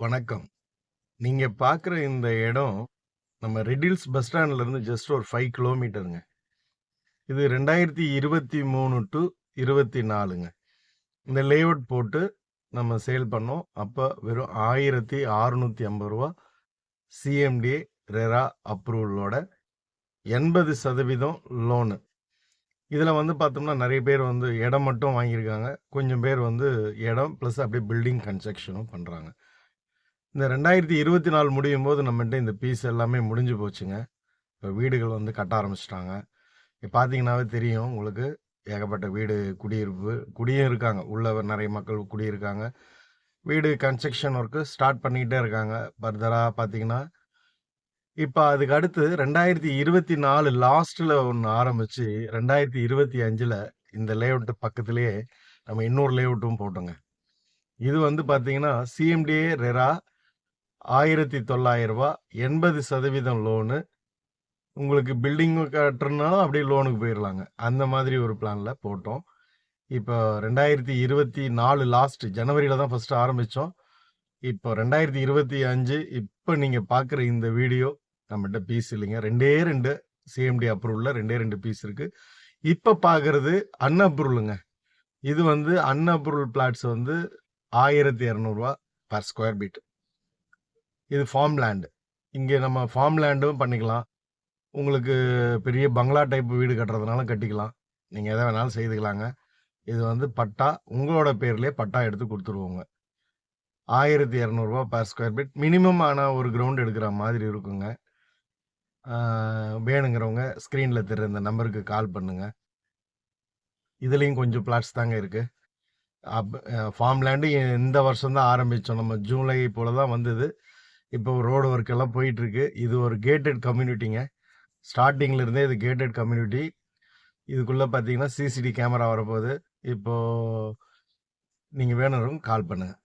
வணக்கம். நீங்க பார்க்குற இந்த இடம், நம்ம ரெடில்ஸ் பஸ் ஸ்டாண்ட்ல இருந்து ஜஸ்ட் ஒரு ஃபைவ் கிலோமீட்டருங்க. இது ரெண்டாயிரத்தி இருபத்தி மூணு டு இருபத்தி நாலுங்க இந்த லேஅவுட் போட்டு நம்ம சேல் பண்ணோம். அப்போ வெறும் ஆயிரத்தி அறுநூற்றி ஐம்பது ரூபா சிஎம்டிஏ ரெரா அப்ரூவலோட 80% லோனு. இதில் வந்து பார்த்தோம்னா, நிறைய பேர் வந்து இடம் மட்டும் வாங்கியிருக்காங்க. கொஞ்சம் பேர் வந்து இடம் ப்ளஸ் அப்படியே பில்டிங் கன்ஸ்ட்ரக்ஷனும் பண்ணுறாங்க இந்த ரெண்டாயிரத்தி இருபத்தி நாலு முடியும் போது நம்மகிட்ட இந்த பீஸ் எல்லாமே முடிஞ்சு போச்சுங்க. இப்போ வீடுகள் வந்து கட்ட ஆரம்பிச்சுட்டாங்க. இப்போ பார்த்தீங்கன்னாவே தெரியும் உங்களுக்கு. ஏகப்பட்ட வீடு குடியிருப்பு குடியும் இருக்காங்க. உள்ள நிறைய மக்கள் குடியிருக்காங்க. வீடு கன்ஸ்ட்ரக்ஷன் ஒர்க்கு ஸ்டார்ட் பண்ணிக்கிட்டே இருக்காங்க. ஃபர்தரா பார்த்தீங்கன்னா, இப்போ அதுக்கு அடுத்து ரெண்டாயிரத்தி இருபத்தி நாலு லாஸ்ட்டில் ஒன்று ஆரம்பித்து ரெண்டாயிரத்தி இருபத்தி அஞ்சில் இந்த லேஅவுட்டு பக்கத்துலேயே நம்ம இன்னொரு லேஅவுட்டும் போட்டோங்க. இது வந்து பார்த்தீங்கன்னா, சிஎம்டிஏ ரெரா ஆயிரத்தி தொள்ளாயிரரூபா எண்பது சதவீதம் லோனு. உங்களுக்கு பில்டிங் கட்டுறனாலும் அப்படியே லோனுக்கு போயிடலாங்க அந்த மாதிரி ஒரு பிளானில் போட்டோம். இப்போ ரெண்டாயிரத்தி இருபத்தி நாலு லாஸ்ட் ஜனவரியில் தான் ஃபஸ்ட்டு ஆரம்பித்தோம் இப்போ ரெண்டாயிரத்தி இருபத்தி அஞ்சு இப்போ நீங்கள் பார்க்குற இந்த வீடியோ நம்மகிட்ட பீஸ் இல்லைங்க. 2டே 2 சிஎம்டி அப்ரூவலில் ரெண்டே ரெண்டு பீஸ் இருக்கு. இப்போ பார்க்குறது அன்அப்ரூவலுங்க. இது வந்து அன்அப்ரூவல் பிளாட்ஸ் வந்து ஆயிரத்தி இரநூறுவா பர் ஸ்கொயர் பீட் இது ஃபார்ம் லேண்டு இங்கே நம்ம ஃபார்ம் லேண்டும் பண்ணிக்கலாம். உங்களுக்கு பெரிய பங்களா டைப் வீடு கட்டுறதுனாலும் கட்டிக்கலாம். நீங்கள் எதை வேணாலும் செய்துக்கலாங்க. இது வந்து பட்டா உங்களோட பேர்லேயே பட்டா எடுத்து கொடுத்துருவோங்க ஆயிரத்தி இரநூறுபா பர் ஸ்கொயர் ஃபீட். மினிமம் ஆனால் ஒரு கிரவுண்ட் எடுக்கிற மாதிரி இருக்குங்க. வேணுங்கிறவங்க ஸ்க்ரீனில் தெரிய இந்த நம்பருக்கு கால் பண்ணுங்க. இதுலேயும் கொஞ்சம் பிளாட்ஸ் தாங்க இருக்குது அப் ஃபார்ம் லேண்டு இந்த வருஷம் தான் ஆரம்பித்தோம் நம்ம ஜூலை போல தான் வந்தது. இப்போ ரோடு ஒர்க் எல்லாம் போயிட்டுருக்கு. இது ஒரு கேட்டட் கம்யூனிட்டிங்க. ஸ்டார்டிங்லேருந்தே இது கேட்டட் கம்யூனிட்டி. இதுக்குள்ளே பார்த்தீங்கன்னா, சிசிடி கேமரா வரப்போகுது இப்போ நீங்கள் வேணுங்கிறவங்க கால் பண்ணுங்கள்